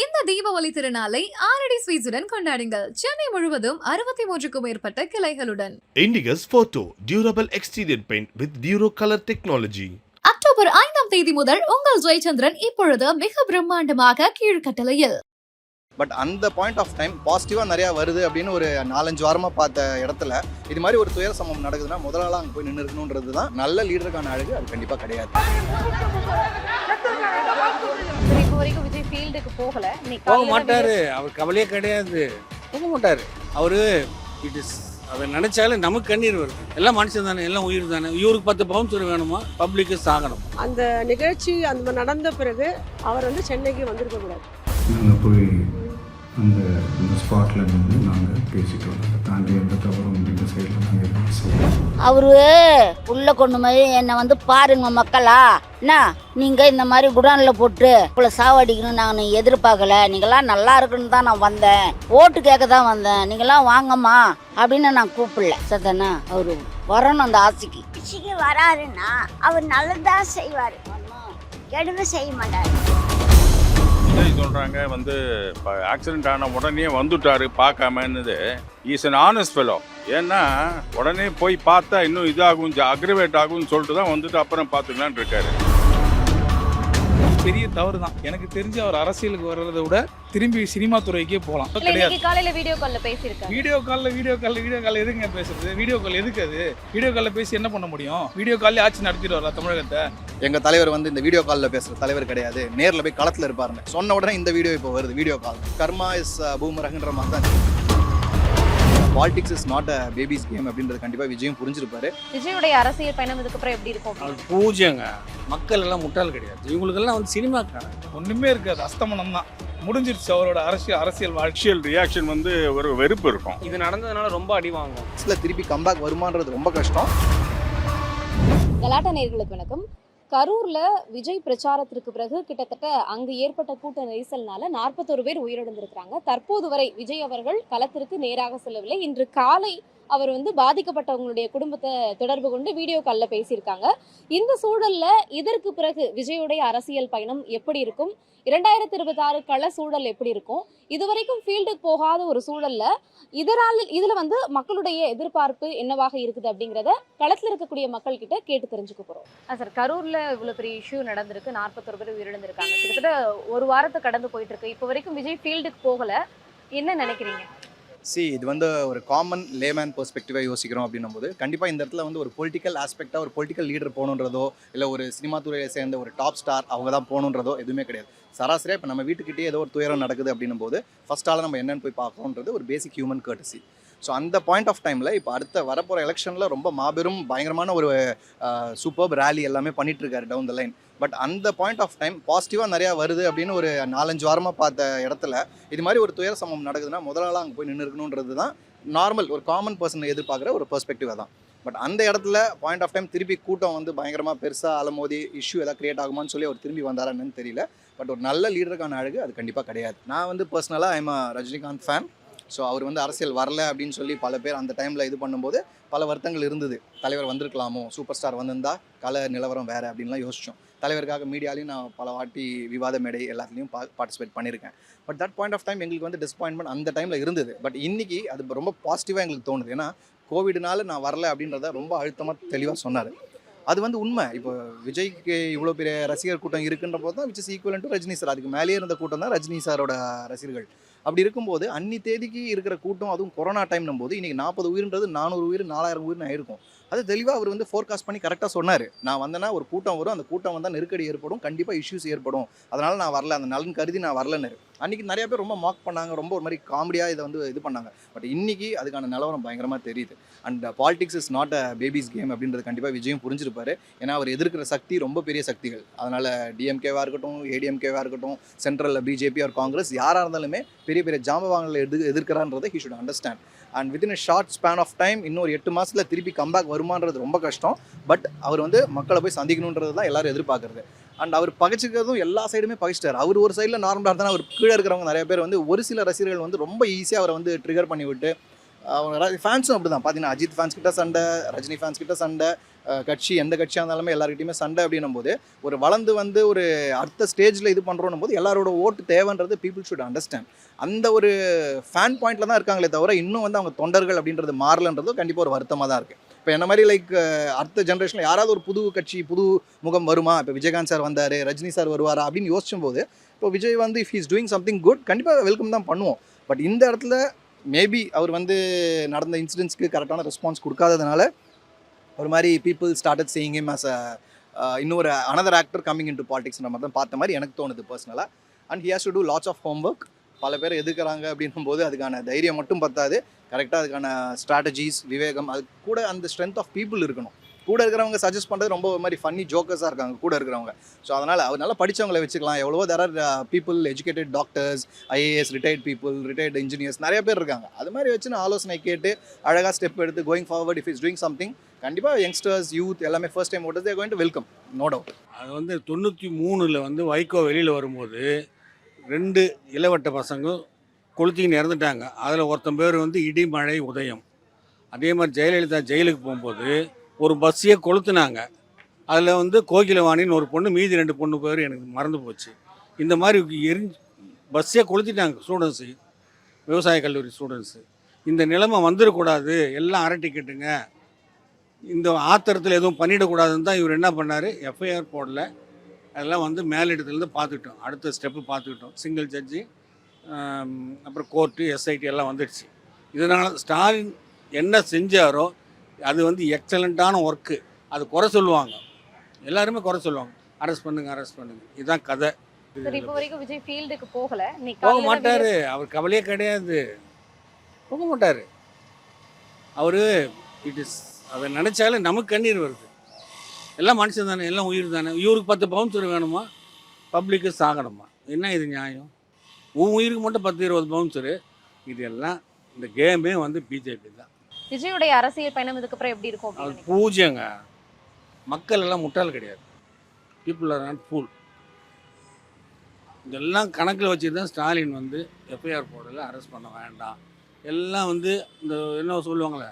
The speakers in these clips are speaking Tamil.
இந்த தீபாவளி திருநாளை ஆரடி ஸ்வீட்ஸுடன் கொண்டாடுங்கள். சென்னை முழுவதும் அறுபத்தி மூன்றுக்கும் மேற்பட்ட கிளைகளுடன். Indigus Photo Durable Exterior Paint with Duro Color Technology. October ஐந்தாம் தேதி முதல் உங்கள் ஜெயச்சந்திரன் இப்பொழுது மிக பிரம்மாண்டமாக கீழ்கட்டளையில். பட் அந்த பாயிண்ட் ஆஃப் டைம் பாசிட்டிவாக நிறையா வருது அப்படின்னு ஒரு நாலஞ்சு வாரமாக பார்த்த இடத்துல இது மாதிரி ஒரு துயர சம்பவம் நடக்குதுன்னா முதலாளாக அங்கே போய் நின்று இருக்கணுன்றது தான் நல்ல லீடருக்கான அழகு அது கண்டிப்பாக கிடையாது. வரைக்கும் விஜய் ஃபீல்டுக்கு போகல. நீ போக மாட்டாரு. அவர் கவலையே கிடையாது. போக மாட்டாரு. அவரு இட் இஸ் அவர் நினைச்சாலே நமக்கு கண்ணீர் வருது. எல்லாம் மனுஷன் தானே எல்லாம் உயிர் தானே. இவருக்கு பத்து பவுன்சர் வேணுமா? பப்ளிக்கு சாகணும். அந்த நிகழ்ச்சி அந்த மாதிரி நடந்த பிறகு அவர் வந்து சென்னைக்கு வந்திருக்க கூடாது. நாங்கள் போய் அந்த அந்த ஸ்பாட்டில் நின்று நாங்கள் பேசிட்டு வரோம் அதை தாண்டி எந்த தவறும் இந்த சைடில் நாங்கள் அவரு உள்ள கொண்டு போய் என்னை வந்து பாருங்க மக்களா. என்ன? நீங்க இந்த மாதிரி குடானில் போட்டு உங்களை சாவடிக்கணும் நான் எதிர்பார்க்கல. நீங்களாம் நல்லா இருக்குன்னு தான் நான் வந்தேன். ஓட்டு கேட்க தான் வந்தேன். நீங்களாம் வாங்கம்மா அப்படின்னு நான் கூப்பிடல. சத்தனா அவரு வரணும் அந்த ஆசைக்கு. கட்சிக்கு வராருன்னா அவர் நல்லதான் செய்வார். கெடுதல் செய்ய மாட்டார். விஜய் சொல்கிறாங்க வந்து இப்போ ஆக்சிடென்ட் ஆன உடனே வந்துட்டாரு பார்க்காமன்னுது இஸ் அன் ஆனஸ்ட் ஃபெலோ ஏன்னா உடனே போய் பார்த்தா இன்னும் இதாகும் அக்ரிவேட் ஆகும்னு சொல்லிட்டு தான் வந்துட்டு அப்புறம் பார்த்துக்கலான்னு இருக்காரு. பெரிய தவறு தான் எனக்கு தெரிஞ்சு அவர் அரசியலுக்கு வர்றதை விட திரும்பி சினிமா துறைக்கே போகலாம். கிடையாது. காலையில வீடியோ கால்ல வீடியோ காலில் வீடியோ காலில் வீடியோ கால் எதுங்க பேசுறது? வீடியோ கால் எதுக்கு அது? வீடியோ காலில் பேசி என்ன பண்ண முடியும்? வீடியோ காலில் ஆட்சி நடத்திட்டு வரலாம் தமிழகத்தை? எங்கள் தலைவர் வந்து இந்த வீடியோ காலில் பேசுகிற தலைவர் கிடையாது. நேரில் போய் களத்தில் இருப்பாருன்னு. சொன்ன உடனே இந்த வீடியோ இப்போ வருது வீடியோ கால் கர்மா இஸ் பூமரகன்ற மாதிரி தான் politics is not a baby's game அப்படின்றது கண்டிப்பாக விஜயும் புரிஞ்சிருப்பாரு. விஜயோடைய அரசியல் பயணம் இதுக்கப்புறம் எப்படி இருக்கும்? பூஜைங்க மக்கள் எல்லாம் முட்டாள் கிடையாது. இவங்களுக்கெல்லாம் வந்து சினிமாக்காரன் ஒன்றுமே இருக்காது. அஸ்தமனம் தான். முடிஞ்சிருச்சு அவரோட அரசியல் அரசியல் ஆக்சுவல் ரியாக்ஷன் வந்து ஒரு வெறுப்பு இருக்கும். இது நடந்ததுனால ரொம்ப அடி வாங்கும் சில திருப்பி கம்பேக் வருமானது ரொம்ப கஷ்டம். கலாட்டா நேர்களுக்கு வணக்கம். கரூர்ல விஜய் பிரச்சாரத்திற்கு பிறகு கிட்டத்தட்ட அங்கு ஏற்பட்ட கூட்ட நெரிசல்னால நாற்பத்தொரு பேர் உயிரிழந்திருக்கிறாங்க. தற்போது வரை விஜய் அவர்கள் களத்திற்கு நேராக செல்லவில்லை. இன்று காலை அவர் வந்து பாதிக்கப்பட்டவங்களுடைய குடும்பத்தை தொடர்பு கொண்டு வீடியோ காலில் பேசியிருக்காங்க. இந்த சூழல்ல இதற்கு பிறகு விஜயுடைய அரசியல் பயணம் எப்படி இருக்கும்? இரண்டாயிரத்தி இருபத்தி ஆறு கள சூழல் எப்படி இருக்கும்? இதுவரைக்கும் ஃபீல்டுக்கு போகாத ஒரு சூழல்ல இதனால் இதுல வந்து மக்களுடைய எதிர்பார்ப்பு என்னவாக இருக்குது அப்படிங்கிறத களத்தில் இருக்கக்கூடிய மக்கள் கிட்ட கேட்டு தெரிஞ்சுக்க போறோம். சார் கரூர்ல இவ்வளவு பெரிய இஷ்யூ நடந்திருக்கு. நாற்பத்தொரு பேர் உயிரிழந்திருக்காங்க. கிட்டத்தட்ட ஒரு வாரத்தை கடந்து போயிட்டு இருக்கு. இப்போ வரைக்கும் விஜய் ஃபீல்டுக்கு போகல. என்ன நினைக்கிறீங்க? சி இது வந்து ஒரு காமன் லேமேன் பெர்ஸ்பெக்டிவாக யோசிக்கிறோம் அப்படின்னும் போது கண்டிப்பாக இந்த இடத்துல வந்து ஒரு பொலிட்டிக்கல் ஆஸ்பெக்டாக ஒரு பொலிட்டிக்கல் லீடர் போகணுன்றதோ இல்லை ஒரு சினிமா துறையை சேர்ந்த ஒரு டாப் ஸ்டார் அவங்க தான் போகணுன்றதோ எதுவுமே கிடையாது. சராசரியாக இப்போ நம்ம வீட்டுக்கிட்டே ஏதோ ஒரு துயரம் நடக்குது அப்படின்னும் போது ஃபர்ஸ்ட் ஆளாக நம்ம என்னென்னு போய் பார்க்கணுன்றது ஒரு பேசிக் ஹியூமன் கர்டசி ஸோ அந்த பாயிண்ட் ஆஃப் டைமில் இப்போ அடுத்த வரப்போகிற எலெக்ஷனில் ரொம்ப மாபெரும் பயங்கரமான ஒரு சூப்பர் ரேலி எல்லாமே பண்ணிகிட்ருக்காரு டவுன் த லைன் பட் அந்த பாயிண்ட் ஆஃப் டைம் பாசிட்டிவாக நிறையா வருது அப்படின்னு ஒரு நாலஞ்சு வாரமாக பார்த்த இடத்துல இது மாதிரி ஒரு துயர சம்பவம் நடக்குதுன்னா முதலாளாக அங்கே போய் நின்று இருக்கணுன்றது தான் நார்மல் ஒரு காமன் பர்சன் எதிர்பார்க்குற ஒரு பெர்ஸ்பெக்டிவாக தான் பட் அந்த இடத்துல பாயிண்ட் ஆஃப் டைம் திருப்பி கூட்டம் வந்து பயங்கரமாக பெருசாக அலமோதி இஷ்யூ எதாவது கிரியேட் ஆகுமான்னு சொல்லி அவர் திரும்பி வந்தாரா என்னன்னு தெரியல. பட் ஒரு நல்ல லீடருக்கான அழகு அது கண்டிப்பாக கிடையாது. நான் வந்து பர்சனலாக ஐம் ரஜினிகாந்த் ஃபேன் ஸோ அவர் வந்து அரசியல் வரல அப்படின்னு சொல்லி பல பேர் அந்த டைமில் இது பண்ணும்போது பல வருத்தங்கள் இருந்தது. தலைவர் வந்திருக்கலாமோ சூப்பர் ஸ்டார் வந்திருந்தா கல நிலவரம் வேறு அப்படின்லாம் யோசித்தோம் தலைவருக்காக மீடியாலையும் நான் பல வாட்டி விவாத மேடை எல்லாத்துலேயும் பா பார்ட்டிசிபேட் பண்ணியிருக்கேன் but that point of time எங்களுக்கு வந்து டிசப்பாயின்மெண்ட் அந்த டைமில் இருந்தது. பட் இன்றைக்கி அது ரொம்ப பாசிட்டிவாக எங்களுக்கு தோணுது. ஏன்னா கோவிடுனால நான் வரல அப்படின்றத ரொம்ப அழுத்தமாக தெளிவாக சொன்னார். அது வந்து உண்மை. இப்போ விஜய்க்கு இவ்வளோ பெரிய ரசிகர் கூட்டம் இருக்குன்ற போது தான் which is equal to Rajini sir அதுக்கு மேலேயே இருந்த கூட்டம் தான் ரஜினி சாரோட ரசிகர்கள். அப்படி இருக்கும்போது அன்னி தேதிக்கு இருக்கிற கூட்டம் அதுவும் கொரோனா டைம்னும் போது இன்றைக்கி நாற்பது உயிர்ன்றது நானூறு உயிர் நாலாயிரம் உயிர்னு ஆயிருக்கும். அது தெளிவாக அவர் வந்து ஃபோர்காஸ்ட் பண்ணி கரெக்டாக சொன்னார். நான் வந்தேன்னா ஒரு கூட்டம் வரும். அந்த கூட்டம் வந்தால் நெருக்கடி ஏற்படும். கண்டிப்பாக இஷ்யூஸ் ஏற்படும். அதனால் நான் வரல. அந்த நலன் கருதி நான் வரலன்னு அன்றைக்கி நிறைய பேர் ரொம்ப மாக் பண்ணாங்க. ரொம்ப ஒரு மாதிரி காமெடியாக இதை வந்து இது பண்ணாங்க. பட் இன்றைக்கி அதுக்கான நிலவரம் பயங்கரமாக தெரியுது. And politics is not a baby's game அப்படின்றது கண்டிப்பாக விஜயும் புரிஞ்சிருப்பார். ஏன்னா அவர் எதிர்க்கிற சக்தி ரொம்ப பெரிய சக்திகள். அதனால் டிஎம்கேவாக இருக்கட்டும் ஏடிஎம்கேவாக இருக்கட்டும் சென்ட்ரலில் பிஜேபி ஆர் காங்கிரஸ் யாராக இருந்தாலுமே பெரிய பெரிய ஜாம்பவாங்களை எது எதிர்க்கிறான்றதை he should understand and within short span of time இன்னொரு எட்டு மாதத்தில் திருப்பி கம்பேக் வருமானது ரொம்ப கஷ்டம். பட் அவர் வந்து மக்களை போய் சந்திக்கணுன்றது தான் எல்லாரும் எதிர்பார்க்குறது. அண்ட் அவர் பகைச்சிக்கிறதும் எல்லா சைடுமே பகைச்சிட்டார். அவர் ஒரு சைடில் நார்மலாக இருந்தால் அவர் கீழே இருக்கிறவங்க நிறைய பேர் வந்து ஒரு சில ரசிகர்கள் வந்து ரொம்ப ஈஸியாக அவரை வந்து ட்ரிகர் பண்ணி விட்டு அவங்க ஃபேன்ஸும் அப்படி தான் பார்த்தீங்கன்னா அஜித் ஃபேன்ஸ் கிட்ட சண்டை ரஜினி ஃபேன்ஸ் கிட்ட சண்டை கட்சி எந்த கட்சியாக இருந்தாலுமே எல்லாருக்கிட்டையுமே சண்டை அப்படின்னும் போது ஒரு வளர்ந்து வந்து ஒரு அடுத்த ஸ்டேஜில் இது பண்ணுறோம் போது எல்லாரோட ஓட்டு தேவைன்றது பீப்புள் ஷுட் அண்டர்ஸ்டாண்ட் அந்த ஒரு ஃபேன் பாயிண்டில் தான் இருக்காங்களே தவிர இன்னும் வந்து அவங்க தொண்டர்கள் அப்படின்றது மாறலன்றதும் கண்டிப்பாக ஒரு வருத்தமாக தான் இருக்குது இப்போ என்ன மாதிரி லைக் அடுத்த ஜென்ரேஷனில் யாராவது ஒரு புது கட்சி புது முகம் வருமா? இப்போ விஜயகாந்த் சார் வந்தார் ரஜினி சார் வருவாரா அப்படின்னு யோசிச்சும் போது இப்போ விஜய் வந்து if is doing something good கண்டிப்பாக வெல்கம் தான் பண்ணுவோம். பட் இந்த இடத்துல மேபி அவர் வந்து நடந்த இன்சிடென்ட்ஸ்க்கு கரெக்டான ரெஸ்பான்ஸ் கொடுக்காததுனால ஒரு மாதிரி people started seeing him as a இன்னொரு another actor coming in to பாலிடிக்ஸ்ன்ற மாதிரி தான் பார்த்த மாதிரி எனக்கு தோணுது பர்சனலாக and he has to do lots of homework பல பேர் எதுக்குறாங்க அப்படின்னும் போது அதுக்கான தைரியம் மட்டும் பத்தாது. கரெக்டாக அதுக்கான ஸ்ட்ராட்டஜிஸ் விவேகம் அது கூட அந்த ஸ்ட்ரென்த் ஆஃப் பீப்புள் இருக்கணும். கூட இருக்கிறவங்க சஜஸ்ட் பண்ணுறது ரொம்ப ஒரு மாதிரி ஃபன்னி ஜோக்கர்ஸாக இருக்காங்க கூட இருக்கிறவங்க. ஸோ அதனால் அவர் நல்லா படித்தவங்களை வச்சுக்கலாம். எவ்வளவோ there are people educated doctors IAS retired people retired engineers நிறைய பேர் இருக்காங்க. அது மாதிரி வச்சு நான் ஆலோசனை கேட்டு அழகாக ஸ்டெப் எடுத்து going forward if is doing something கண்டிப்பாக யங்ஸ்டர்ஸ் யூத் எல்லாமே first time voters there going to welcome no doubt அது வந்து தொண்ணூற்றி மூணில் வந்து வைகோ வெளியில் வரும்போது ரெண்டு இளவட்ட பசங்க கொளுத்தின்னு இறந்துட்டாங்க. அதில் ஒருத்தன் பேர் வந்து இடிமழை உதயம். அதே மாதிரி ஜெயலலிதா ஜெயிலுக்கு போகும்போது ஒரு பஸ்ஸையே கொளுத்துனாங்க. அதில் வந்து கோகிலவாணின்னு ஒரு பொண்ணு மீதி ரெண்டு பொண்ணு பேர் எனக்கு மறந்து போச்சு. இந்த மாதிரி எரிஞ்சு பஸ்ஸே கொளுத்திட்டாங்க ஸ்டூடெண்ட்ஸு விவசாய கல்லூரி ஸ்டூடெண்ட்ஸு. இந்த நிலைமை வந்துடக்கூடாது எல்லாம் அரை டிக்கெட்டுங்க இந்த ஆத்திரத்தில் எதுவும் பண்ணிடக்கூடாதுன்னு தான் இவர் என்ன பண்ணார்? எஃப்ஐஆர் போடல. அதெல்லாம் வந்து மேலிடத்துலேருந்து பார்த்துக்கிட்டோம் அடுத்த ஸ்டெப்பு பார்த்துக்கிட்டோம் சிங்கிள் ஜட்ஜி அப்புறம் கோர்ட்டு எஸ்ஐடி எல்லாம் வந்துடுச்சு. இதனால் ஸ்டாலின் என்ன செஞ்சாரோ அது வந்து எக்ஸலண்ட்டான ஒர்க்கு அது குறை சொல்லுவாங்க. எல்லாருமே குறை சொல்லுவாங்க. அரெஸ்ட் பண்ணுங்க அரெஸ்ட் பண்ணுங்க. இதுதான் கதை. சரி இப்போ வரைக்கும் விஜய் ஃபீல்டுக்கு போகல. போக மாட்டார். அவர் கவலையே கிடையாது. போக மாட்டார். அவர் இட் இஸ் அதை நினச்சாலே நமக்கு கண்ணீர் வருது. எல்லாம் மனுஷன் தானே எல்லாம் உயிர் தானே. இவருக்கு பத்து பவுன்சர் வேணுமா? பப்ளிக்கு சாகணுமா? என்ன இது நியாயம்? உன் உயிருக்கு மட்டும் பத்து இருபது பவுன்சரு இது எல்லாம் இந்த கேமே வந்து பிஜேபி தான். விஜயுடைய அரசியல் பயணம் இதுக்கப்புறம் எப்படி இருக்கும் அது பூஜைங்க மக்கள் எல்லாம் முட்டாள் கிடையாது. பீப்புள் ஆர் நாட் ஃபூல் இதெல்லாம் கணக்கில் வச்சு தான் ஸ்டாலின் வந்து எஃப்ஐஆர் போடல அரெஸ்ட் பண்ண வேண்டாம். எல்லாம் வந்து இந்த என்ன சொல்லுவாங்களே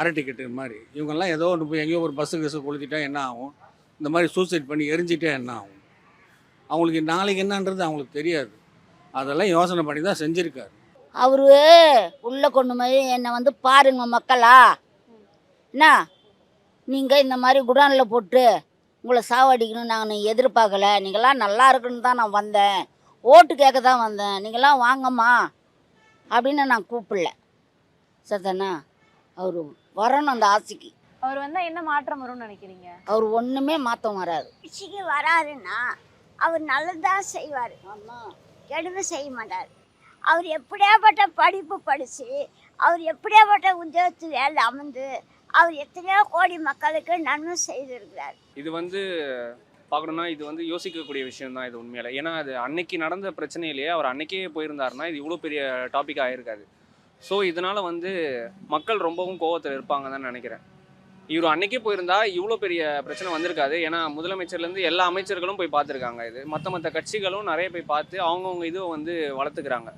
அரை டிக்கெட்டு மாதிரி. இவங்கெல்லாம் ஏதோ ஒன்று போய் எங்கேயோ ஒரு பஸ்ஸு கஸ்ஸு கொளுத்திட்டா என்ன ஆகும்? இந்த மாதிரி சூசைட் பண்ணி எரிஞ்சிட்டா என்ன ஆகும்? அவங்களுக்கு நாளைக்கு என்னன்றது அவங்களுக்கு தெரியாது. அதெல்லாம் யோசனை பண்ணி தான் செஞ்சுருக்காரு. அவரு உள்ள கொண்டு போய் என்னை வந்து பாருங்க மக்களா. என்ன? நீங்கள் இந்த மாதிரி குடானில் போட்டு உங்களை சாவடிக்கணும்னு நான் எதிர்பார்க்கல. நீங்களாம் நல்லா இருக்குன்னு தான் நான் வந்தேன். ஓட்டு கேட்க தான் வந்தேன். நீங்களாம் வாங்கம்மா. அப்படின்னு நான் கூப்பிடல. சத்தனா அவர் வரணும் அந்த ஆசைக்கு. அவர் வந்தா என்ன மாற்றம் வரும்னு நினைக்கிறீங்க? அவர் ஒன்றுமே மாற்றம் வராது. வராருன்னா அவர் நல்லதாக செய்வார். கெடுவு செய்ய மாட்டார். அவர் எப்படியாப்பட்ட படிப்பு படித்து அவர் எப்படியாப்பட்ட உத்தியோகத்து வேலை அமர்ந்து அவர் எத்தனையோ கோடி மக்களுக்கு நன்மை செய்திருக்கிறார். இது வந்து பார்க்கணுன்னா இது வந்து யோசிக்கக்கூடிய விஷயம் தான் இது உண்மையில. ஏன்னா அது அன்னைக்கு நடந்த பிரச்சனையிலேயே அவர் அன்னைக்கே போயிருந்தாருன்னா இது இவ்வளோ பெரிய டாபிக் ஆகிருக்காது ஸோ இதனால வந்து மக்கள் ரொம்பவும் கோவத்தில் இருப்பாங்க தான் நினைக்கிறேன். இவர் அன்னைக்கே போயிருந்தா இவ்வளோ பெரிய பிரச்சனை வந்திருக்காது. ஏன்னா முதலமைச்சர்லேருந்து எல்லா அமைச்சர்களும் போய் பார்த்துருக்காங்க இது. மற்ற மற்ற கட்சிகளும் நிறைய போய் பார்த்து அவங்கவுங்க இதுவை வந்து வளர்த்துக்கிறாங்க.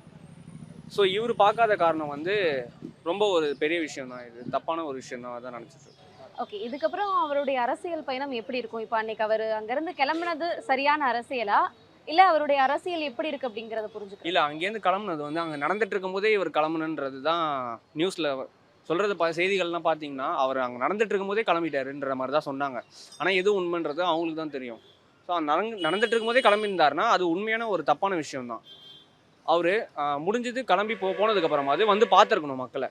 ஸோ இவர் பார்க்காத காரணம் வந்து ரொம்ப ஒரு பெரிய விஷயம் தான் இது தப்பான ஒரு விஷயம் தான் தான் நினச்சிட்டு ஓகே இதுக்கப்புறம் அவருடைய அரசியல் பயணம் எப்படி இருக்கும்? இப்போ அன்னைக்கு அவர் அங்கிருந்து கிளம்புனது சரியான அரசியலா? இல்ல அவருடைய அரசியல் எப்படி இருக்கு அப்படிங்கறத புரிஞ்சுக்கலாம் இல்லை அங்கேருந்து கிளம்புனது வந்து அங்கே நடந்துட்டு இருக்கும்போதே இவர் கிளம்புனன்றது தான் நியூஸில் சொல்கிறது ப செய்திகள்லாம் பார்த்தீங்கன்னா அவர் அங்கே நடந்துட்டு இருக்கும்போதே கிளம்பிட்டாருன்ற மாதிரி தான் சொன்னாங்க. ஆனால் எது உண்மைன்றது அவங்களுக்கு தான் தெரியும். ஸோ நடந்து நடந்துட்டு இருக்கும்போதே கிளம்பியிருந்தாருன்னா அது உண்மையான ஒரு தப்பான விஷயம் தான் அவர் முடிஞ்சது கிளம்பி போ போனதுக்கப்புறமா அது வந்து பார்த்துருக்கணும் மக்களை.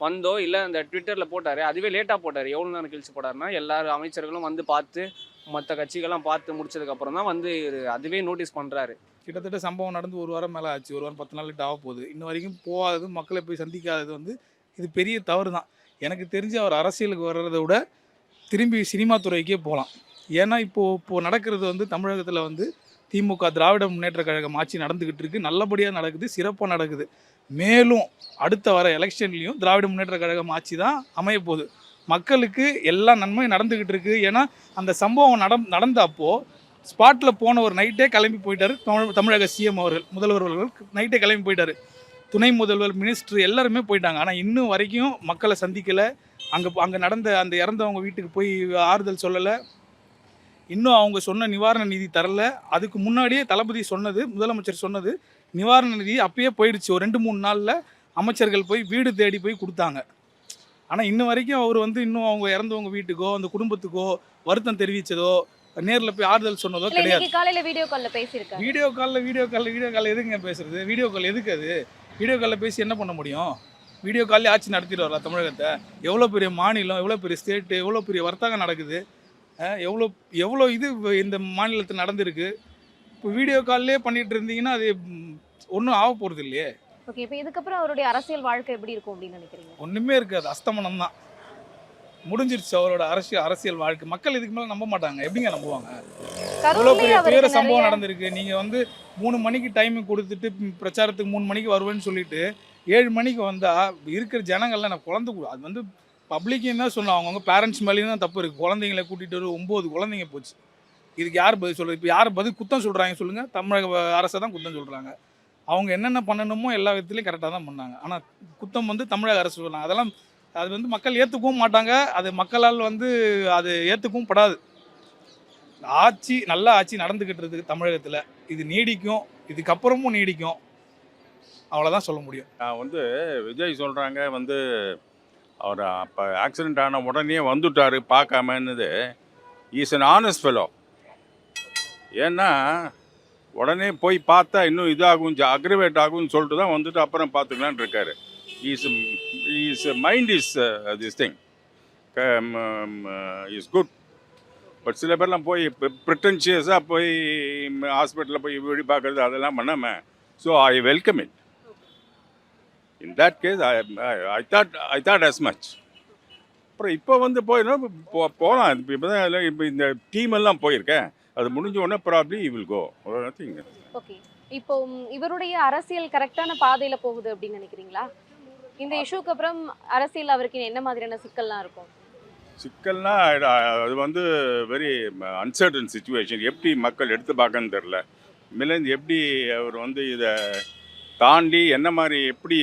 வந்தோ இல்லை அந்த ட்விட்டரில் போட்டார். அதுவே லேட்டாக போட்டார். எவ்வளோ நேரம் கழிச்சு போட்டாருன்னா எல்லாரும் அமைச்சர்களும் வந்து பார்த்து மற்ற கட்சிகள்லாம் பார்த்து முடிச்சதுக்கப்புறம் தான் வந்து அதுவே நோட்டீஸ் பண்ணுறாரு கிட்டத்தட்ட சம்பவம் நடந்து ஒரு வாரம் மேலே ஆச்சு. ஒரு வாரம் பத்து நாள் கிட்ட ஆக போகுது. இன்ன வரைக்கும் போகாதது மக்களை போய் சந்திக்காதது வந்து இது பெரிய தவறு தான். எனக்கு தெரிஞ்சு அவர் அரசியலுக்கு வர்றதை விட திரும்பி சினிமா துறைக்கே போகலாம். ஏன்னா இப்போது இப்போது நடக்கிறது வந்து தமிழகத்தில் வந்து திமுக திராவிட முன்னேற்ற கழகம் ஆட்சி நடந்துக்கிட்டு இருக்குது நல்லபடியாக நடக்குது சிறப்பாக நடக்குது. மேலும் அடுத்த வர எலெக்ஷன்லேயும் திராவிட முன்னேற்ற கழகம் ஆட்சி தான் அமைய போகுது. மக்களுக்கு எல்லா நன்மையும் நடந்துக்கிட்டு இருக்குது ஏன்னா அந்த சம்பவம் நட நடந்த அப்போ ஸ்பாட்டில் போனவர் நைட்டே கிளம்பி போயிட்டார் தமிழ் தமிழக சிஎம் அவர்கள் முதல்வர் அவர்கள். நைட்டே கிளம்பி போயிட்டார். துணை முதல்வர் மினிஸ்டர் எல்லாருமே போயிட்டாங்க. ஆனால் இன்னும் வரைக்கும் மக்களை சந்திக்கலை. அங்கே அங்கே நடந்த அந்த இறந்தவங்க வீட்டுக்கு போய் ஆறுதல் சொல்லலை. இன்னும் அவங்க சொன்ன நிவாரண நிதி தரல. அதுக்கு முன்னாடியே தளபதி சொன்னது முதலமைச்சர் சொன்னது நிவாரண நிதி அப்பயே போயிடுச்சு. ஒரு ரெண்டு மூணு நாளில் அமைச்சர்கள் போய் வீடு தேடி போய் கொடுத்தாங்க. ஆனால் இன்ன வரைக்கும் அவர் வந்து இன்னும் அவங்க இறந்தவங்க வீட்டுக்கோ அந்த குடும்பத்துக்கோ வருத்தம் தெரிவித்ததோ நேரில் போய் ஆறுதல் சொன்னதோ கிடையாது. காலையில வீடியோ கால்ல பேசியிருக்காரு. வீடியோ காலில் வீடியோ காலில் வீடியோ காலில் எதுங்க பேசுறது? வீடியோ கால் எதுக்கு அது? வீடியோ காலில் பேசி என்ன பண்ண முடியும்? வீடியோ காலில் ஆட்சி நடத்திட்டு வரலாம் தமிழகத்தை. எவ்வளோ பெரிய மாநிலம் எவ்வளோ பெரிய ஸ்டேட்டு எவ்வளோ பெரிய வர்த்தகம் நடக்குது? எவ்வளோ எவ்வளோ இது இந்த மாநிலத்தில் நடந்திருக்கு. இப்போ வீடியோ கால்லே பண்ணிட்டு இருந்தீங்கன்னா அது ஒன்றும் ஆக போகிறது இல்லையே. ஓகே இப்போ இதுக்கப்புறம் அவருடைய அரசியல் வாழ்க்கை எப்படி இருக்கும் அப்படின்னு நினைக்கிறீங்க? ஒன்றுமே இருக்காது அஸ்தமனம் தான். முடிஞ்சிருச்சு அவரோட அரசியல் அரசியல் வாழ்க்கை. மக்கள் இதுக்கு மேலே நம்ப மாட்டாங்க. எப்படிங்க நம்புவாங்க? இவ்வளோ கரூர்லயே பெரிய துயர சம்பவம் நடந்திருக்கு. நீங்கள் வந்து மூணு மணிக்கு டைமிங் கொடுத்துட்டு பிரச்சாரத்துக்கு மூணு மணிக்கு வருவேன்னு சொல்லிட்டு ஏழு மணிக்கு வந்தால் இருக்கிற ஜனங்கள்லாம் நான் குழந்தை அது வந்து பப்ளிக்கு தான் சொன்னோம் அவங்கவுங்க பேரண்ட்ஸ் மேலேயும் தான் தப்பு இருக்குது குழந்தைங்கள கூட்டிகிட்டு வர ஒம்பது குழந்தைங்க போச்சு. இதுக்கு யார் பதில் சொல்கிறது இப்போ யார் பதில் குத்தம் சொல்கிறாங்க சொல்லுங்கள் தமிழக அரசை தான் குத்தம் சொல்கிறாங்க அவங்க என்னென்ன பண்ணணுமோ எல்லா விதத்துலையும் கரெக்டாக தான் பண்ணாங்க. ஆனால் குத்தம் வந்து தமிழக அரசு சொல்கிறாங்க அதெல்லாம் அது வந்து மக்கள் ஏற்றுக்கவும் மாட்டாங்க. அது மக்களால் வந்து அது ஏற்றுக்கவும் படாது. ஆட்சி நல்ல ஆட்சி நடந்துக்கிட்டு இருக்குது தமிழகத்தில். இது நீடிக்கும். இதுக்கப்புறமும் நீடிக்கும். அவ்வளோதான் சொல்ல முடியும். நான் வந்து விஜய் சொல்கிறாங்க வந்து அவர் அப்போ ஆக்சிடெண்ட் ஆன உடனே வந்துட்டார் பார்க்காமன்னுது. இஸ் அன் ஆனஸ்ட் ஃபெலோ ஏன்னா உடனே போய் பார்த்தா இன்னும் இதாகும் அக்ரிவேட் ஆகும்னு சொல்லிட்டு தான் வந்துட்டு அப்புறம் பார்த்துக்கலான்னு இருக்காரு. Is is mind is this thing is good but சில பேர்லாம் போய் ப்ரிட்டன்ஷியஸாக போய் ஹாஸ்பிட்டலில் போய் வீடு பார்க்குறது அதெல்லாம் பண்ணாமல் so I welcome it in that case I I thought I thought as much அப்புறம் இப்போ வந்து போயிடும் போகலாம் இப்போ தான் இப்போ இந்த டீம் எல்லாம் போயிருக்கேன். அது முடிஞ்ச உடனே probably will go nothing okay இப்போ இவருடைய அரசியல் கரெக்டான பாதையில போகுது அப்படின்னு நினைக்கிறீங்களா? இந்த இஷ்யூக்கு அப்புறம் அரசியல் அவருக்கு என்ன மாதிரியான சிக்கல்லாம் இருக்கும்? சிக்கல்னா அது அது வந்து வெரி அன்சர்டன் சுச்சுவேஷன் எப்படி மக்கள் எடுத்து பார்க்கன்னு தெரில மிலேந்து எப்படி அவர் வந்து இதை தாண்டி என்ன மாதிரி எப்படி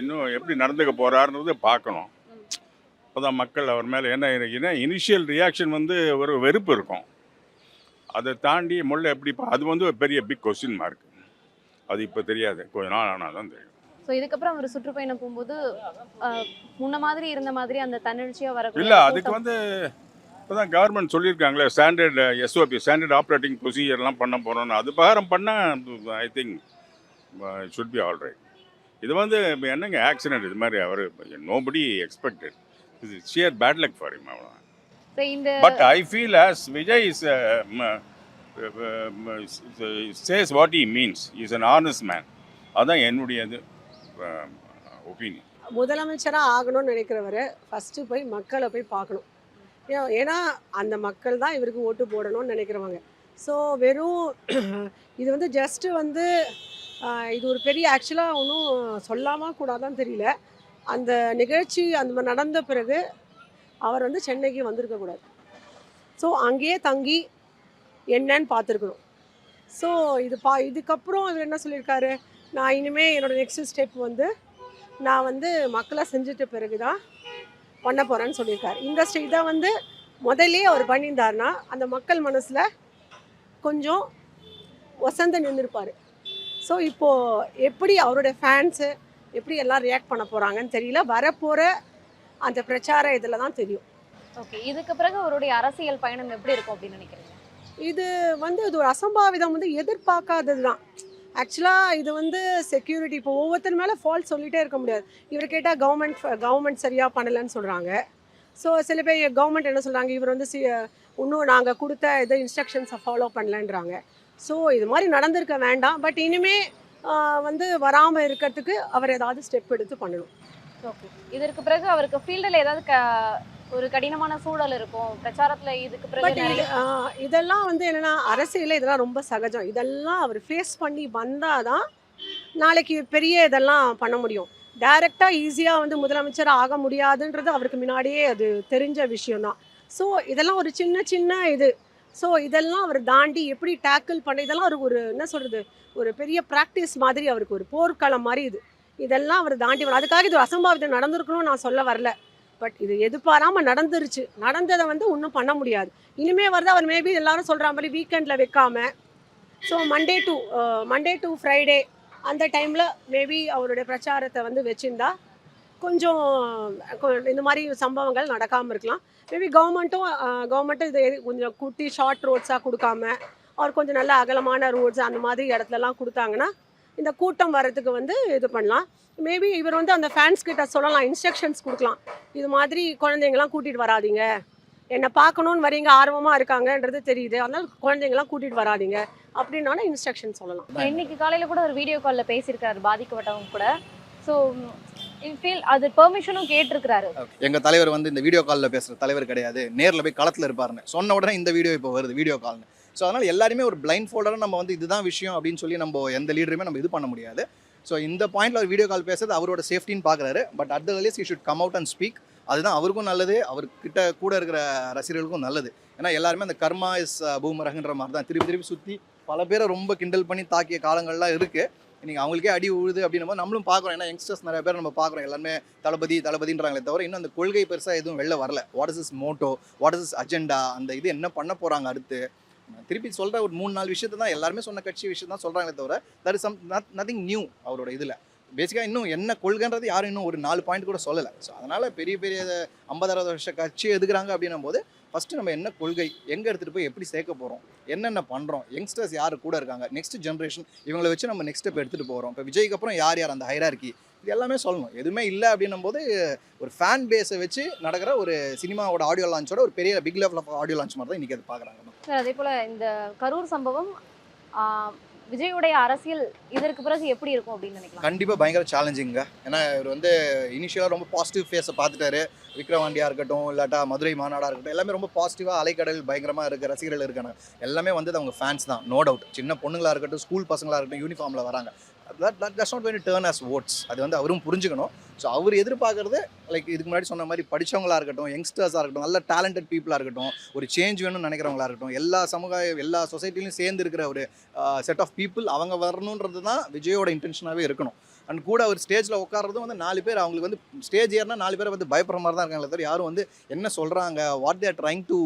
இன்னும் எப்படி நடந்துக்க போகிறாருன்றதை பார்க்கணும். அப்போதான் மக்கள் அவர் மேலே என்ன ஏன்னா இனிஷியல் ரியாக்ஷன் வந்து ஒரு வெறுப்பு இருக்கும். அதை தாண்டி முள்ள எப்படி அது வந்து ஒரு பெரிய பிக் கொஸ்டின் மார்க் அது இப்போ தெரியாது. கொஞ்ச நாள் ஆனால் தான் தெரியும். ஸோ இதுக்கப்புறம் அவர் சுற்றுப்பயணம் போகும்போது முன்ன மாதிரி இருந்த மாதிரி அந்த தன்னெழுச்சியா வரக்கூடிய இல்லை அதுக்கு வந்து இப்போ தான் கவர்மெண்ட் சொல்லியிருக்காங்களே ஸ்டாண்டர்ட் எஸ்ஓபி ஸ்டாண்டர்ட் ஆப்ரேட்டிங் ப்ரொசீஜர்லாம் பண்ண போகிறோன்னு அது பிரகாரம் பண்ணால் I think should be all right இது வந்து இப்ப என்னங்க ஆக்சிடென்ட் இது மாதிரி அவர் நோபடி எக்ஸ்பெக்டட் இது sheer bad luck for him அவ்வளோ but I feel as Vijay is says what he means is an honest man அதான் என்னுடைய இது ஒப்பீனியன் முதலமைச்சராக ஆகணும்னு நினைக்கிறவர் ஃபஸ்ட்டு போய் மக்களை போய் பார்க்கணும். ஏன்- ஏன்னா அந்த மக்கள் தான் இவருக்கு ஓட்டு போடணும்னு நினைக்கிறவங்க. ஸோ வெறும் இது வந்து ஜஸ்ட்டு வந்து இது ஒரு பெரிய ஆக்சுவலாக ஒன்றும் சொல்லாமல் கூடாதான் தெரியல. அந்த நிகழ்ச்சி அந்த மாதிரி நடந்த பிறகு அவர் வந்து சென்னைக்கு வந்திருக்கக்கூடாது ஸோ அங்கேயே தங்கி என்னன்னு பார்த்துருக்கணும். ஸோ இது பா இதுக்கப்புறம் அவர் என்ன சொல்லியிருக்காரு? நான் இனிமேல் என்னோட நெக்ஸ்ட் ஸ்டெப் வந்து நான் வந்து மக்களை செஞ்சுட்ட பிறகு தான் பண்ண போகிறேன்னு சொல்லியிருக்காரு. இந்த ஸ்டே தான் வந்து முதல்லே அவர் பண்ணியிருந்தாருன்னா அந்த மக்கள் மனசில் கொஞ்சம் வசந்து நின்றுருப்பார். ஸோ இப்போது எப்படி அவருடைய ஃபேன்ஸு எப்படி எல்லாம் ரியாக்ட் பண்ண போகிறாங்கன்னு தெரியல. வரப்போகிற அந்த பிரச்சார இதில் தான் தெரியும். ஓகே இதுக்கு பிறகு அவருடைய அரசியல் பயணம் எப்படி இருக்கும் அப்படின்னு நினைக்கிறீங்க? இது வந்து இது ஒரு அசம்பாவிதம் வந்து எதிர்பார்க்காதது தான். ஆக்சுவலாக இது வந்து செக்யூரிட்டி இப்போ ஒவ்வொருத்தர் மேலே ஃபால்ட் சொல்லிகிட்டே இருக்க முடியாது. இவர் கேட்டால் கவர்மெண்ட் கவர்மெண்ட் சரியாக பண்ணலைன்னு சொல்கிறாங்க ஸோ சில பேர் கவர்மெண்ட் என்ன சொல்கிறாங்க இவர் வந்து சி இன்னும் நாங்கள் கொடுத்த இது இன்ஸ்ட்ரக்ஷன்ஸை ஃபாலோ பண்ணலன்றாங்க. ஸோ இது மாதிரி நடந்திருக்க வேண்டாம். பட் இனிமே வந்து வராமல் இருக்கிறதுக்கு அவர் ஏதாவது ஸ்டெப் எடுத்து பண்ணணும். ஓகே இதற்கு பிறகு அவருக்கு ஃபீல்டில் ஏதாவது க ஒரு கடினமான சூழல் இருக்கும். பிரச்சாரத்துல இதுக்கு பிறகு இதெல்லாம் வந்து என்னன்னா அரசியலில் இதெல்லாம் ரொம்ப சகஜம். இதெல்லாம் அவர் ஃபேஸ் பண்ணி வந்தாதான் நாளைக்கு பெரிய இதெல்லாம் பண்ண முடியும். டைரெக்டாக ஈஸியாக வந்து முதலமைச்சர் ஆக முடியாதுன்றது அவருக்கு முன்னாடியே அது தெரிஞ்ச விஷயம்தான். ஸோ இதெல்லாம் ஒரு சின்ன சின்ன இது. ஸோ இதெல்லாம் அவர் தாண்டி எப்படி டேக்கிள் பண்ண இதெல்லாம் அவருக்கு ஒரு என்ன சொல்கிறது ஒரு பெரிய ப்ராக்டிஸ் மாதிரி அவருக்கு ஒரு போர்க்களம் மாதிரி இது. இதெல்லாம் அவர் தாண்டி வரணும் அதுக்காக இது ஒரு அசம்பாவிதம் நடந்திருக்கணும்னு நான் சொல்ல வரல. பட் இது எதிர்பாராமல் நடந்துருச்சு. நடந்ததை வந்து ஒன்றும் பண்ண முடியாது. இனிமேல் வருது அவர் மேபி எல்லாரும் சொல்கிற மாதிரி வீக்கெண்டில் வைக்காம. So Monday to Monday to Friday அந்த டைமில் மேபி அவருடைய பிரச்சாரத்தை வந்து வச்சுருந்தா கொஞ்சம் கொ- இந்த மாதிரி சம்பவங்கள் நடக்காமல் இருக்கலாம். மேபி கவர்மெண்ட்டும் கவர்மெண்ட்டும் இது கொஞ்சம் குட்டி ஷார்ட் ரோட்ஸாக கொடுக்காம அவர் கொஞ்சம் நல்ல அகலமான ரோட்ஸ் அந்த மாதிரி இடத்துலலாம் கொடுத்தாங்கன்னா இந்த கூட்டம் வர்றதுக்கு வந்து இது பண்ணலாம். மேபி இவர் வந்து அந்த ஃபேன்ஸ் கிட்ட சொல்லலாம் இன்ஸ்ட்ரக்ஷன்ஸ் கொடுக்கலாம். இது மாதிரி குழந்தைங்களாம் கூட்டிகிட்டு வராதீங்க. என்னை பார்க்கணுன்னு வரீங்க ஆர்வமாக இருக்காங்கன்றது தெரியுது. அதனால் குழந்தைங்களாம் கூட்டிகிட்டு வராதீங்க. அப்படின்னாலும் இன்ஸ்ட்ரக்ஷன் சொல்லலாம். இன்னைக்கு காலையில கூட ஒரு வீடியோ காலில் பேசியிருக்காரு பாதிக்கப்பட்டவங்க கூட. ஸோ ஃபீல் அது பெர்மிஷனும் கேட்டிருக்கிறாரு. எங்கள் தலைவர் வந்து இந்த வீடியோ காலில் பேசுகிற தலைவர் கிடையாது. நேரில் போய் களத்தில் இருப்பாருன்னு. சொன்ன உடனே இந்த வீடியோ இப்போ வருது வீடியோ கால்னு ஸோ அதனால் எல்லாருமே ஒரு பிளைண்ட் ஃபோல்டராக நம்ம வந்து இதுதான் விஷயம் அப்படின்னு சொல்லி நம்ம எந்த லீடருமே நம்ம இது பண்ண முடியாது. ஸோ இந்த பாயிண்ட்ல ஒரு வீடியோ கால் பேசுறது அவரோட சேஃப்டின்னு பார்க்குறாரு but at the earliest he come out and speak அதுதான் அவருக்கும் நல்லது அவர்கிட்ட கூட இருக்கிற ரசிகர்களுக்கும் நல்லது. ஏன்னா எல்லாருமே அந்த கர்மா இஸ் பூமரகன்ற மாதிரி தான் திருப்பி திருப்பி சுற்றி பல பேரை ரொம்ப கிண்டல் பண்ணி தாக்கிய காலங்கள்லாம் இருக்குது இன்னைக்கு அவங்களுக்கே அடி உழுது அப்படின்னும் போது நம்மளும் பார்க்குறோம். ஏன்னா யங்ஸ்டர்ஸ் நிறைய பேர் நம்ம பார்க்குறோம். எல்லாருமே தளபதி தளபதின்றாங்களே தவிர இன்னும் அந்த கொள்கை பெருசாக எதுவும் வெளில வரல. What is is motto what is is agenda அந்த இது என்ன பண்ண போகிறாங்க அடுத்து? திருப்பி சொல்கிற ஒரு மூணு நாலு விஷயத்தை தான் எல்லாருமே சொன்ன கட்சி விஷயம் தான் சொல்கிறாங்களே தவிர that is some nothing new அவரோட இதில். பேசிக்காக இன்னும் என்ன கொள்கைன்றது யாரும் இன்னும் ஒரு நாலு பாயிண்ட் கூட சொல்லலை. ஸோ அதனால் பெரிய பெரிய ஐம்பது அறுபது வருஷ கட்சி எதுக்குறாங்க அப்படின்னும் போது ஃபஸ்ட்டு நம்ம என்ன கொள்கை எங்கே எடுத்துகிட்டு போய் எப்படி சேர்க்க போகிறோம் என்னென்ன பண்ணுறோம் யங்ஸ்டர்ஸ் யார் கூட இருக்காங்க நெக்ஸ்ட் ஜென்ரேஷன் இவங்களை வச்சு நம்ம நெக்ஸ்ட் ஸ்டெப் எடுத்துகிட்டு போகிறோம் இப்போ விஜய்க்கு அப்புறம் யார் யார் அந்த ஹைரார்கி இது எல்லாமே சொல்லணும். எதுவுமே இல்லை அப்படின்னும் போது ஒரு ஃபேன் பேஸை வச்சு நடக்கிற ஒரு சினிமாவோட ஆடியோ லான்ச்சோட ஒரு பெரிய பிக் லெவல் ஆடியோ லான்ச் மாதிரி தான் இன்றைக்கி அது பார்க்குறாங்க சார் அதே போல் இந்த கரூர் சம்பவம் விஜயுடைய அரசியல் இதற்கு பிறகு எப்படி இருக்கும் அப்படின்னு நினைக்கலாம்? கண்டிப்பாக பயங்கர சேலஞ்சிங்க ஏன்னா இவர் வந்து இனிஷியலாக ரொம்ப பாசிட்டிவ் ஃபேஸை பார்த்துட்டாரு. விக்ரவாண்டியாக இருக்கட்டும் இல்லாட்டா மதுரை மாநாடாக இருக்கட்டும் எல்லாமே ரொம்ப பாசிட்டிவாக அலைக்கடல் பயங்கரமாக இருக்க ரசிகர்கள் இருக்காங்க. எல்லாமே வந்து அவங்க ஃபேன்ஸ் தான் நோ டவுட் சின்ன பொண்ணுங்களாக இருக்கட்டும் ஸ்கூல் பசங்களாக இருக்கட்டும் யூனிஃபார்மில் வராங்க. That's not going turn as votes அது வந்து அவரும் புரிஞ்சுக்கணும். ஸோ அவர் எதிர்பார்க்கறது லைக் இதுக்கு முன்னாடி சொன்ன மாதிரி படித்தவங்களாக இருக்கட்டும் யங்ஸ்டர்ஸாக இருக்கட்டும் நல்ல டேலண்டட் பீப்புளாக இருக்கட்டும் ஒரு சேஞ்ச் வேணும்னு நினைக்கிறவங்களா இருக்கட்டும் எல்லா சமுதாயம் எல்லா சொசைட்டிலையும் சேர்ந்து இருக்கிற ஒரு செட் ஆஃப் பீப்புள் அவங்க வரணுன்றது தான் விஜயோட இன்டென்ஷனாகவே இருக்கணும். அண்ட் கூட அவர் ஸ்டேஜில் உட்காரதும் வந்து நாலு பேர் அவங்களுக்கு வந்து ஸ்டேஜ் ஏறினா நாலு பேர் வந்து பயப்படுற மாதிரி தான் இருக்காங்களே தவிர யாரும் வந்து என்ன சொல்கிறாங்க what they're trying to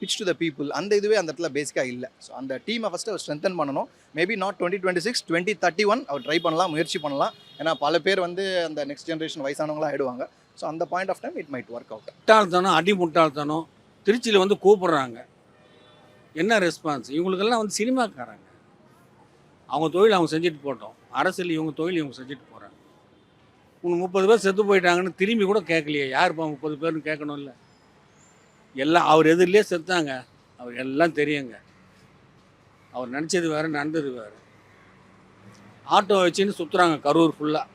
pitch to the people அந்த இதுவே அந்த இடத்துல பேசிக்காக இல்லை. ஸோ அந்த டீமை ஃபஸ்ட்டு அவர் ஸ்ட்ரென்தன் பண்ணணும். Maybe not twenty twenty six twenty thirty one our try பண்ணலாம் முயற்சி பண்ணலாம். ஏன்னா பல பேர் வந்து அந்த நெக்ஸ்ட் ஜென்ரேஷன் வயசானவங்களாம் ஆயிடுவாங்க. ஸோ அந்த point of time it might work out முட்டாள்தனம் அடி முட்டாள்தனம் திருச்சியில் வந்து கூப்பிடுறாங்க. என்ன ரெஸ்பான்ஸ் இவங்களுக்கெல்லாம் வந்து சினிமாக்காரங்க. அவங்க தொழில் அவங்க செஞ்சுட்டு போட்டோம். அரசியல் இவங்க தொழில் இவங்க செஞ்சுட்டு போகிறாங்க உன் முப்பது பேர் செத்து போயிட்டாங்கன்னு திரும்பி கூட கேட்கலையே. யாருப்பா முப்பது பேர்னு கேட்கணும் இல்லை எல்லாம் அவர் எதிரிலே செத்தாங்க. அவர் எல்லாம் தெரியுங்க. அவர் நினச்சது வேறு நடந்தது வேறு. ஆட்டோ வச்சுன்னு சுற்றுறாங்க கரூர் ஃபுல்லாக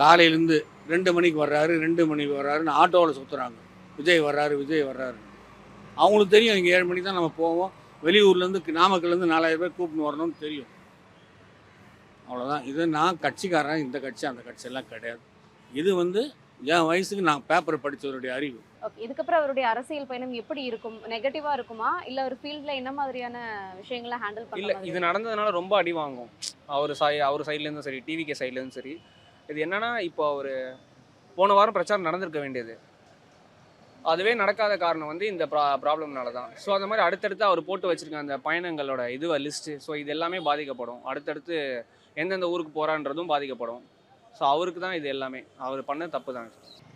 காலையிலேருந்து ரெண்டு மணிக்கு வர்றாரு ரெண்டு மணிக்கு வர்றாருன்னு ஆட்டோவில் சுற்றுறாங்க விஜய் வர்றாரு விஜய் வர்றாரு. அவங்களுக்கு தெரியும் இங்கே ஏழு மணிக்கு தான் நம்ம போவோம். வெளியூர்லேருந்து நாமக்கல்லேருந்து நாலாயிரம் பேர் கூப்பிட்டு வரணும்னு தெரியும். அவ்வளோதான் இது நான் கட்சிக்காரன் இந்த கட்சி அந்த கட்சியெல்லாம் கிடையாது. இது வந்து என் வயசுக்கு நான் பேப்பர் படித்தவருடைய அறிவு. ஓகே இதுக்கப்புறம் அவருடைய அரசியல் பயணம் எப்படி இருக்கும்? நெகட்டிவா இருக்குமா? இல்ல ஒரு ஃபீல்ட்ல என்ன மாதிரியான விஷயங்களை ஹேண்டில் இல்லை பண்ண இது நடந்ததுனால ரொம்ப அடி வாங்கும். அவர் சாய் அவர் சைட்லேருந்தும் சரி டிவிகே சைட்லேருந்தும் சரி. இது என்னன்னா இப்போ அவர் போன வாரம் பிரச்சாரம் நடந்திருக்க வேண்டியது. அதுவே நடக்காத காரணம் வந்து இந்த ப்ரா ப்ராப்ளம்னால தான். ஸோ அந்த மாதிரி அடுத்தடுத்து அவர் போட்டு வச்சிருக்க அந்த பயணங்களோட இதுவை லிஸ்ட்டு ஸோ இது எல்லாமே பாதிக்கப்படும். அடுத்தடுத்து எந்தெந்த ஊருக்கு போகிறான்றதும் பாதிக்கப்படும். ஸோ அவருக்கு தான் இது எல்லாமே. அவர் பண்ண தப்பு தான்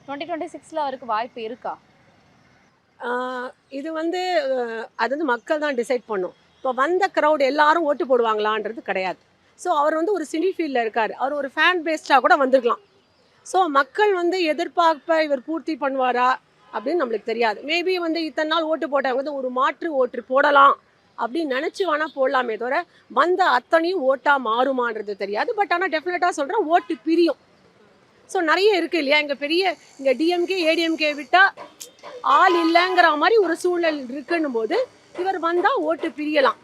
டுவெண்ட்டி டுவெண்ட்டி சிக்ஸ்ல அவருக்கு வாய்ப்பு இருக்கா? இது வந்து அது வந்து மக்கள் தான் டிசைட் பண்ணும். இப்போ வந்த க்ரௌட் எல்லாரும் ஓட்டு போடுவாங்களான்றது கிடையாது. ஸோ அவர் வந்து ஒரு சினி ஃபீல்டில் இருக்கார். அவர் ஒரு ஃபேன் பேஸ்டாக கூட வந்திருக்கலாம். ஸோ மக்கள் வந்து எதிர்பார்ப்பை இவர் பூர்த்தி பண்ணுவாரா அப்படின்னு நம்மளுக்கு தெரியாது. மேபி வந்து இத்தனை நாள் ஓட்டு போட்டவங்க வந்து ஒரு மாற்று ஓட்டு போடலாம். அப்படின்னு நினச்சி வேணால் போடலாமே தவிர வந்த அத்தனையும் ஓட்டாக மாறுமான்றது தெரியாது. பட் ஆனால் டெஃபினட்டாக சொல்கிறேன் ஓட்டு பிரியும். ஸோ நிறைய இருக்குது இல்லையா? இங்கே பெரிய இங்கே டிஎம்கே ஏடிஎம்கே விட்டால் ஆள் இல்லைங்கிற மாதிரி ஒரு சூழல் இருக்குன்னும் போது இவர் வந்தால் ஓட்டு பிரியலாம்.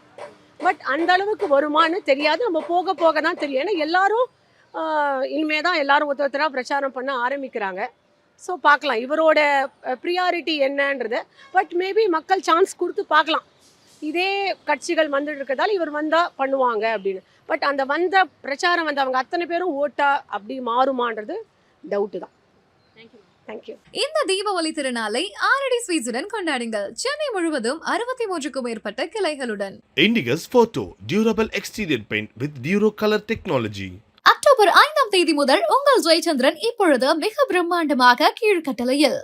பட் அந்த அளவுக்கு வருமான்னு தெரியாது. நம்ம போக போக தான் தெரியும். ஏன்னா எல்லாரும் இனிமே தான் எல்லாரும் ஒருத்தர் ஒருத்தராக பிரச்சாரம் பண்ண ஆரம்பிக்கிறாங்க. ஸோ பார்க்கலாம். இவரோட ப்ரியாரிட்டி என்னன்றது. பட் மேபி மக்கள் சான்ஸ் கொடுத்து பார்க்கலாம். இதே கட்சிகள் வந்துட்டு இருக்கதால் இவர் வந்தால் பண்ணுவாங்க அப்படின்னு. பட் அந்த வந்த பிரச்சாரம் வந்தவங்க அத்தனை பேரும் ஓட்டா அப்படி மாறுமான்றது டவுட்டு தான். தேங்க்யூ இந்த தீபாவளி திருநாளை ஆரடி ஸ்வீட்ஸுடன் கொண்டாடுங்கள். சென்னை முழுவதும் அறுபத்தி மூன்றுக்கும் மேற்பட்ட கிளைகளுடன். Indicus Photo Durable Exterior Paint with Duro Color Technology. October ஐந்தாம் தேதி முதல் உங்கள் ஜெயச்சந்திரன் இப்பொழுது மிக பிரம்மாண்டமாக கீழ்கட்டளையில்.